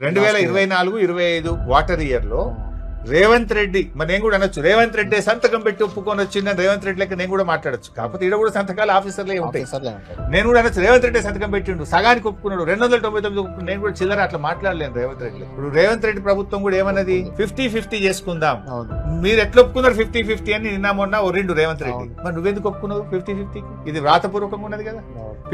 రెండు వేల ఇరవై నాలుగు ఇరవై ఐదు వాటర్ ఇయర్లో రేవంత్ రెడ్డి మరి నేను కూడా అనొచ్చు. రేవంత్ రెడ్డి సంతకం పెట్టి ఒప్పుకొని వచ్చిందని రేవంత్ రెడ్డి లెక్క నేను కూడా మాట్లాడొచ్చు. కాకపోతే ఇక్కడ కూడా సంతకాలు ఆఫీసర్లే ఉంటాయి. నేను కూడా అనొచ్చు. రేవంత్ రెడ్డి సంతకం పెట్టిండు. సగానికి ఒప్పుకున్నాడు. రెండు వందల తొంభై తొమ్మిది ఒప్పుకున్నాడు. నేను కూడా చిల్లర అట్లా మాట్లాడలేను రేవంత్ రెడ్డి ఇప్పుడు రేవంత్ రెడ్డి ప్రభుత్వం కూడా ఏమన్నది? ఫిఫ్టీ ఫిఫ్టీ చేసుకుందాం. మీరు ఎట్లా ఒప్పుకున్నారు ఫిఫ్టీ ఫిఫ్టీ అని నిన్న మొన్న ఓ రెండు రేవంత్ రెడ్డి. మరి నువ్వెందుకు ఒప్పుకున్నావు ఫిఫ్టీ ఫిఫ్టీ? ఇది వ్రాతపూర్వకంగా ఉన్నది కదా.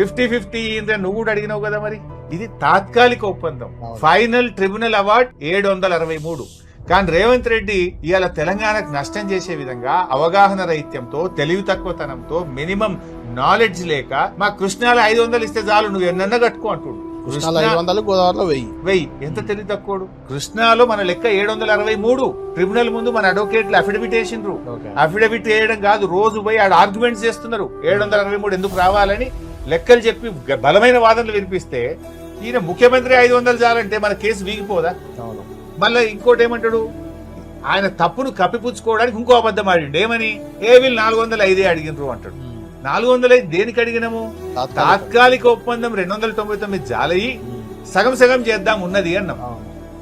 ఫిఫ్టీ ఫిఫ్టీ నువ్వు కూడా అడిగినావు కదా మరి? ఇది తాత్కాలిక ఒప్పందం. ఫైనల్ ట్రిబ్యునల్ అవార్డ్ ఏడు వందల అరవై మూడు. కానీ రేవంత్ రెడ్డి ఇవాళ తెలంగాణకు నష్టం చేసే విధంగా అవగాహన రహిత్యంతో తెలివి తక్కువతనంతో మినిమం నాలెడ్జ్ లేక మా కృష్ణాలో ఐదు వందలు ఇస్తే చాలు నువ్వు ఎన్నన్నా కట్టుకో అంటుడు. కృష్ణాలో ఐదు వందలు గోదావరిలో వెయ్యి. వెయ్యి. ఎంత తెలివి తక్కువడు? కృష్ణాలో మన లెక్క ఏడు వందల అరవై మూడు. ట్రిబ్యునల్ ముందు మన అడ్వకేట్లు అఫిడవిట్ వేసిండ్రు. అఫిడవిట్ వేయడం కాదు రోజు పోయి ఆడ ఆర్గ్యుమెంట్స్ చేస్తున్నారు. ఏడు వందల అరవై మూడు ఎందుకు రావాలని లెక్కలు చెప్పి బలమైన వాదనలు వినిపిస్తే ఈయన ముఖ్యమంత్రి ఐదు వందలు చాలంటే మన కేసు వీగిపోదా? అవును. మళ్ళీ ఇంకోటి ఏమంటాడు? ఆయన తప్పును కప్పిపుచ్చుకోవడానికి ఇంకో అబద్ధం ఆడిండు. ఏమని? ఏ వీళ్ళు నాలుగు వందలు ఐదే అడిగినరు అంటాడు. నాలుగు వందలు ఐదు దేనికి అడిగినాము? తాత్కాలిక. ఒప్పందం రెండు వందల తొంభై తొమ్మిది జాలయి ఉమ్. సగం సగం చేద్దాం ఉన్నది అన్నాం.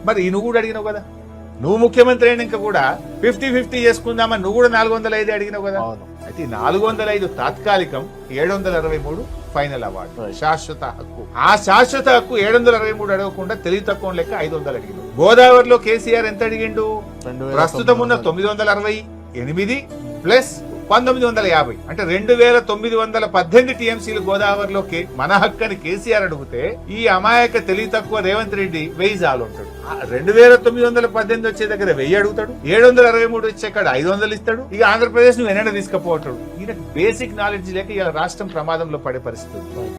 మరి ఈ నువ్వు కూడా అడిగినావు కదా? నువ్వు ముఖ్యమంత్రి అయినాక కూడా ఫిఫ్టీ ఫిఫ్టీ చేసుకుందామని నువ్వు కూడా నాలుగు వందల ఐదు అడిగినావు కదా? అయితే నాలుగు వందల ఐదు తాత్కాలికం ఏడు వందల అరవై మూడు ఫైనల్ అవార్డు. శాశ్వత హక్కు. ఆ శాశ్వత హక్కు ఏడు వందల అరవై మూడు అడగకుండా తెలివి తక్కువ లెక్క ఐదు వందలు అడిగిండు గోదావరిలో కేసీఆర్ ఎంత అడిగిండు ప్రస్తుతం ఉన్న తొమ్మిది వందల. అరవై ఎనిమిది ప్లస్ పంతొమ్మిది వందల యాభై అంటే రెండు వేల తొమ్మిది వందల పద్దెనిమిది టీఎంసీలు గోదావరిలోకి మన హక్కు అని కేసీఆర్ అడిగితే ఈ అమాయక తెలివి తక్కువ రేవంత్ రెడ్డి వెయ్యి జాలు ఉంటాడు. రెండు వేల తొమ్మిది వందల పద్దెనిమిది వచ్చే దగ్గర వెయ్యి అడుగుతాడు. ఏడు వందల అరవై మూడు వచ్చే కాడ ఐదు వందలు ఇస్తాడు. ఇక ఆంధ్రప్రదేశ్ నువ్వు ఎన్నడ తీసుకుపోతాడు. ఈయన బేసిక్ నాలెడ్జ్ లేక ఇలా రాష్ట్రం ప్రమాదంలో పడే పరిస్థితి